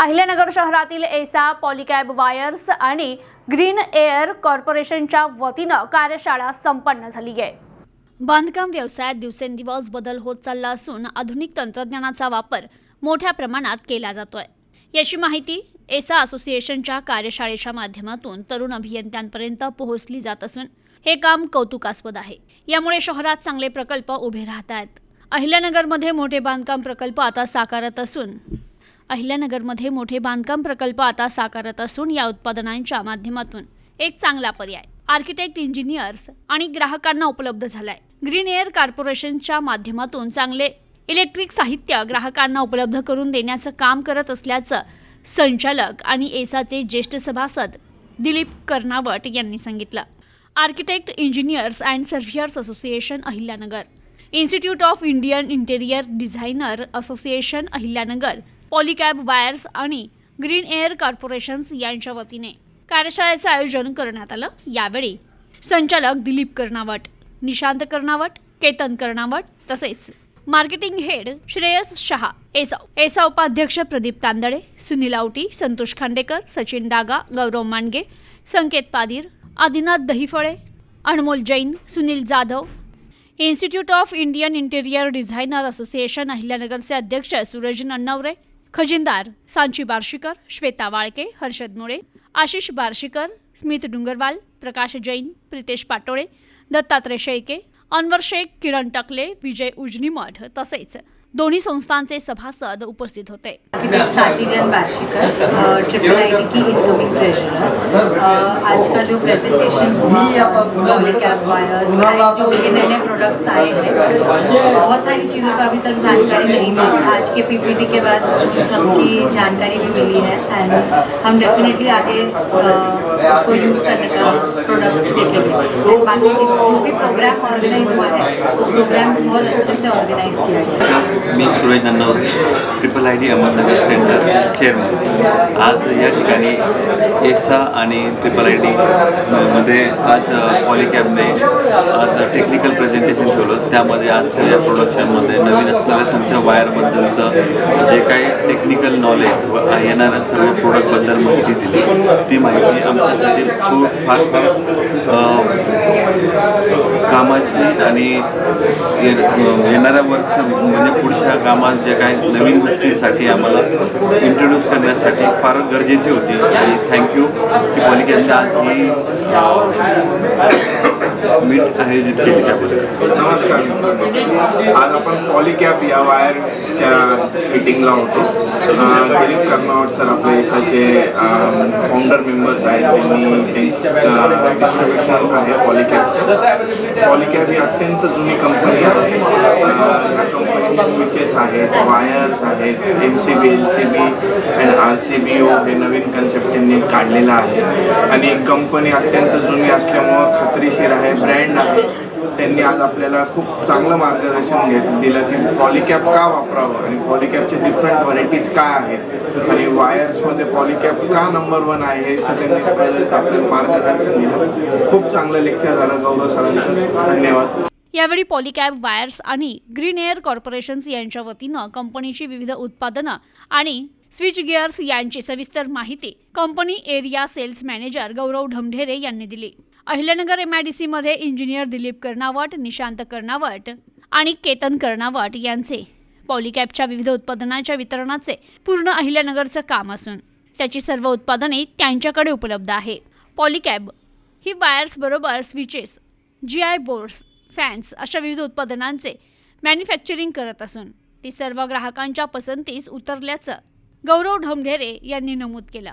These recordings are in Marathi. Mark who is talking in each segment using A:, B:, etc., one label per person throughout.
A: अहिल्यानगर शहरातील एसा पॉलिकॅब वायर्स आणि ग्रीन एअर कॉर्पोरेशनच्या वतीनं कार्यशाळा संपन्न झाली आहे. बांधकाम व्यवसायात दिवसेंदिवस बदल होत चालला असून आधुनिक तंत्रज्ञानाचा वापर मोठ्या प्रमाणात केला जातोय. याची माहिती एसा असोसिएशनच्या कार्यशाळेच्या माध्यमातून तरुण अभियंत्यांपर्यंत पोहोचली जात असून हे काम कौतुकास्पद आहे. यामुळे शहरात चांगले प्रकल्प उभे राहत आहेत अहिल्यानगरमध्ये मोठे बांधकाम प्रकल्प आता साकारत असून अहिल्यानगरमध्ये मोठे बांधकाम प्रकल्प आता साकारत असून या उत्पादनांच्या माध्यमातून एक चांगला पर्याय आर्किटेक्ट इंजिनियर्स आणि ग्राहकांना उपलब्ध झालाय. ग्रीन एअर कॉर्पोरेशनच्या माध्यमातून चांगले इलेक्ट्रिक साहित्य ग्राहकांना उपलब्ध करून देण्याचं काम करत असल्याचं संचालक आणि एसाचे ज्येष्ठ सभासद दिलीप कर्नावट यांनी सांगितलं. Architect engineers and surveyors association Ahilyanagar. Institute of Indian interior designer association Ahilyanagar Polycab wires आणि ग्रीन एअर कॉर्पोरेशन्स यांच्या वतीने कार्यशाळेचं आयोजन करण्यात आलं. यावेळी संचालक दिलीप कर्णावट निशांत कर्णावट केतन कर्णावट तसेच मार्केटिंग हेड श्रेयस शहा एसा एसा उपाध्यक्ष Pradeep Tandale Sunil Awati Santosh Khandekar Sachin Daga Gaurav Mandge Sanket Padir Adinath Dahiphale Anmol Jain Sunil Jadhav. Institute of Indian interior designer association अहिल्यानगरचे अध्यक्ष सूरज नन्नवरे खजिनदार सांची बार्शीकर श्वेता वाळके हर्षद मुळे आशिष बार्शीकर स्मित डुंगरवाल प्रकाश जैन प्रितेश पाटोळे दत्तात्रय शेळके अनवर शेख किरण टकले विजय उजनीमठ तसेच दोन्ही संस्थांचे सभासद उपस्थित होते.
B: आर्किटेक्ट साजिद ट्रिपल आई की इनकमिंग ट्रेजरर आज का जो प्रेजेंटेशन उसके नए नए प्रोडक्ट्स आए हैं. बहुत सारी चीज़ों का अभी तक जानकारी नहीं मिली। आज के पीपीटी के बाद सबकी जानकारी भी मिली है एंड हम डेफिनेटली आगे उसको यूज़ करने का प्रोडक्ट देखेंगे। बाकी जो भी प्रोग्राम ऑर्गेनाइज हुआ है वो प्रोग्राम बहुत अच्छे से ऑर्गेनाइज किया गया है।
C: मी Suresh Nannaware triple I D Ahmednagar centre chairman आज या ठिकाणी एसा आणि ट्रिपल आय डी मध्ये आज पॉलिकॅबने आज टेक्निकल प्रेझेंटेशन ठेवलं त्यामध्ये आज या प्रोडक्शनमध्ये नवीन असलेल्या तुमच्या वायरबद्दलचं जे काही टेक्निकल नॉलेज येणाऱ्या सर्व प्रोडक्टबद्दल माहिती दिली ती माहिती आमच्यासाठी खूप फार फार कामाची आणि येणाऱ्या वर्ष म्हणजे पुढच्या कामात जे काही नवीन गोष्टींसाठी आम्हाला इंट्रोड्यूस करण्यासाठी फार गरजेची होती. आणि थँक्यू की पालिकेने आज ही मीट आयोजित केली त्याबद्दल
D: नमस्कार. आज आपण पॉलिकॅप या वायरच्या मिटिंगला होतो. दिलीप कर्नावट सर आपल्या यशाचे फाउंडर मेंबर्स आहेत. त्यांनी डिस्ट्रीब्युशन आहे पॉलिकॅपचं पॉलिकॅप ही अत्यंत जुनी कंपनी आहे. कंपनीचे स्विचेस आहेत वायर्स आहेत M C B L C B and R C B O हे नवीन कन्सेप्ट त्यांनी काढलेला आहे. आणि कंपनी अत्यंत जुनी असल्यामुळं आहे. त्यांनी आज आपल्याला खूप चांगलं मार्गदर्शन दिलं की पॉलिकॅप का वापरावं आणि पॉलिकॅपचे डिफरंट व्हरायटीज काय आहेत? आणि वायर्समध्ये पॉलिकॅप का नंबर वन आहे याचं त्यांनी आपल्याला मार्गदर्शन दिलं. खूप चांगलं लेक्चर झालं. गौरव सरांचं धन्यवाद.
A: यावेळी पॉलिकॅप वायर्स आणि ग्रीन एअर कॉर्पोरेशन्स यांच्या वतीनं कंपनीची विविध उत्पादनं आणि स्विच गिअर्स यांची सविस्तर माहिती company area sales manager Gaurav Dhamdhere यांनी दिली. अहिल्यानगर एमआयडीसी मध्ये इंजिनियर दिलीप कर्नावट निशांत कर्नावट आणि केतन कर्नावट यांचे पॉलिकॅबच्या विविध उत्पादनांच्या वितरणाचे पूर्ण अहिल्यानगरचं काम असून त्याची सर्व उत्पादने त्यांच्याकडे उपलब्ध आहे. पॉलिकॅब ही वायर्स बरोबर switches G I boards fans अशा विविध उत्पादनांचे मॅन्युफॅक्चरिंग करत असून ती सर्व ग्राहकांच्या पसंतीस उतरल्याचं गौरव ढमढेरे यांनी नमूद केलं.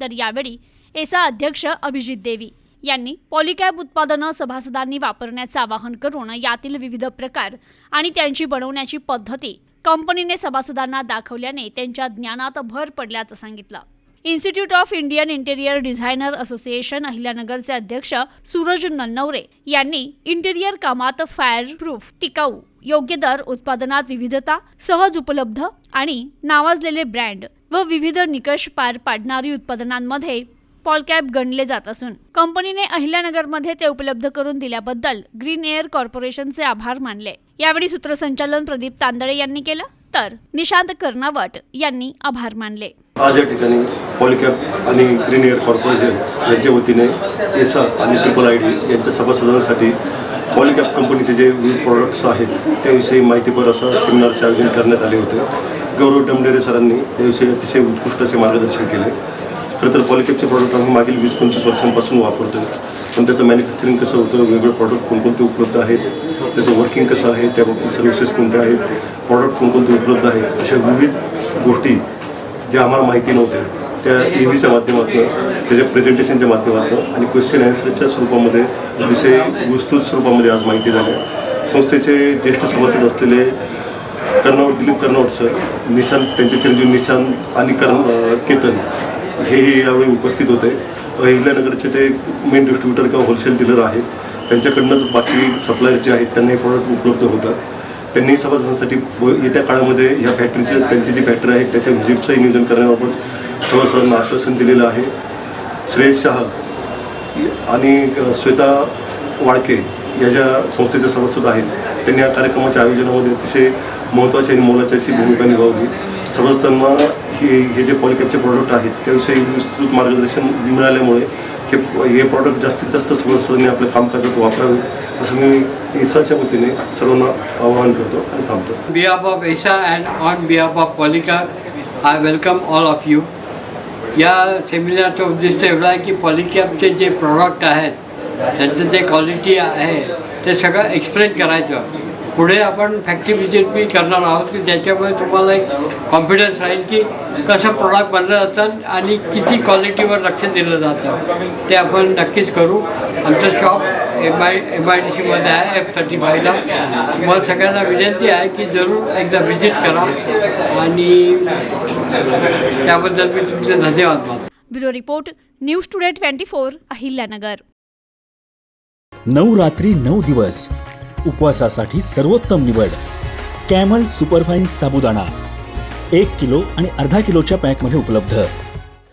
A: तर यावेळी एसा अध्यक्ष अभिजित देवी यांनी पॉलिकॅब उत्पादनं सभासदांनी वापरण्याचं आवाहन करून यातील विविध प्रकार आणि त्यांची बनवण्याची पद्धती कंपनीने सभासदांना दाखवल्याने त्यांच्या ज्ञानात भर पडल्याचं सांगितलं. Institute of Indian interior designer association अहिल्यानगरचे अध्यक्ष सूरज नन्नवरे यांनी इंटेरियर कामात फायर प्रूफ टिकाऊ योग्य दर उत्पादनात विविधता सहज उपलब्ध आणि नावाजलेले ब्रँड व विविध निकष पार पाडणारी उत्पादनांमध्ये पॉलकॅप गणले जात असून कंपनीने अहिल्यानगरमध्ये ते उपलब्ध करून दिल्याबद्दल ग्रीन एअर कॉर्पोरेशनचे आभार मानले. यावेळी सूत्रसंचालन प्रदीप तांदळे यांनी केलं तर निशांत कर्णावट यांनी आभार मानले.
E: आज या ठिकाणी पॉलिकॅप आणि ग्रीन एअर कॉर्पोरेशन यांच्या वतीने एसा आणि ट्रिपल आय डी यांच्या सभासदांसाठी पॉलिकॅप कंपनीचे जे विविध प्रॉडक्ट्स आहेत त्याविषयी माहितीपर असं सेमिनारचे आयोजन करण्यात आले होते. गौरव डमडेरे सरांनी त्याविषयी अतिशय उत्कृष्ट असे मार्गदर्शन केले. खरं तर पॉलिकॅपचे प्रॉडक्ट आम्ही मागील वीस पंचवीस वर्षांपासून वापरतो. पण त्याचं मॅन्युफॅक्चरिंग कसं होतं? वेगवेगळे प्रॉडक्ट कोणकोणते उपलब्ध आहेत? त्याचं वर्किंग कसं आहे? त्या बाबतीत सर्व्हिसेस कोणत्या आहेत? प्रॉडक्ट कोणकोणते उपलब्ध आहेत? अशा विविध गोष्टी ज्या आम्हाला माहिती नव्हत्या त्या ई व्हीच्या माध्यमातून त्याच्या प्रेझेंटेशनच्या माध्यमातून आणि क्वेश्चन ॲन्सरच्या स्वरूपामध्ये अतिशय विस्तृत स्वरूपामध्ये आज माहिती झाल्या संस्थेचे ज्येष्ठ सभासद असलेले कर्नावट दिलीप कर्नावट सर निशांत त्यांचे चिरंजीव निशांत आणि करण केतन हे यावेळी उपस्थित होते. अहिल्यानगरचे ते मेन डिस्ट्रीब्युटर किंवा होलसेल डीलर आहेत. त्यांच्याकडनंच बाकी सप्लायर्स जे आहेत त्यांना हे प्रॉडक्ट उपलब्ध होतात. त्यांनी सभासदांसाठी येत्या काळामध्ये ह्या फॅक्टरीचे त्यांची जी फॅक्टरी आहे त्याच्या व्हिजिटचंही नियोजन करण्याबाबत सभासदांना आश्वासन दिलेलं आहे. श्रेयस शहा आणि श्वेता वाळके या ज्या संस्थेचे सभासद आहेत त्यांनी या कार्यक्रमाच्या आयोजनामध्ये अतिशय महत्त्वाची आणि मोलाची अशी भूमिका निभावली. सभासदांना की हे जे पॉलिकॅपचे प्रॉडक्ट आहेत त्याविषयी विस्तृत मार्गदर्शन मिळाल्यामुळे हे हे प्रॉडक्ट जास्तीत जास्त सदस्यांनी आपल्या कामकाजात वापरावे असं मी इसाच्या वतीने सर्वांना आवाहन करतो आणि थांबतो.
F: On off of and on B off off Polycab, I welcome all of you या सेमिनारचं उद्दिष्ट एवढं आहे की पॉलिकॅपचे जे प्रॉडक्ट आहेत त्यांचं जे क्वालिटी आहे ते सगळं एक्सप्लेन करायचं. पुढे आपण फॅक्टरी व्हिजिट बी करणार आहोत की ज्याच्यामुळे तुम्हाला एक कॉन्फिडन्स राहील की कसं प्रॉडक्ट बनलं जातं आणि किती क्वालिटीवर लक्ष दिलं जातं. ते आपण नक्कीच करू. आमचं shop M I M I D सीमध्ये आहे एफ थर्टी फायला तुम्हाला सगळ्यांना विनंती आहे की जरूर एकदा व्हिजिट करा आणि त्याबद्दल मी तुमचे धन्यवाद मानतो.
A: Bureau report news today twenty four Ahilyanagar.
G: नऊ रात्री नऊ दिवस. उपवासासाठी सर्वोत्तम निवड. कॅमल सुपरफाईन साबुदाणा. एक किलो आणि अर्धा किलोच्या पॅकमध्ये उपलब्ध.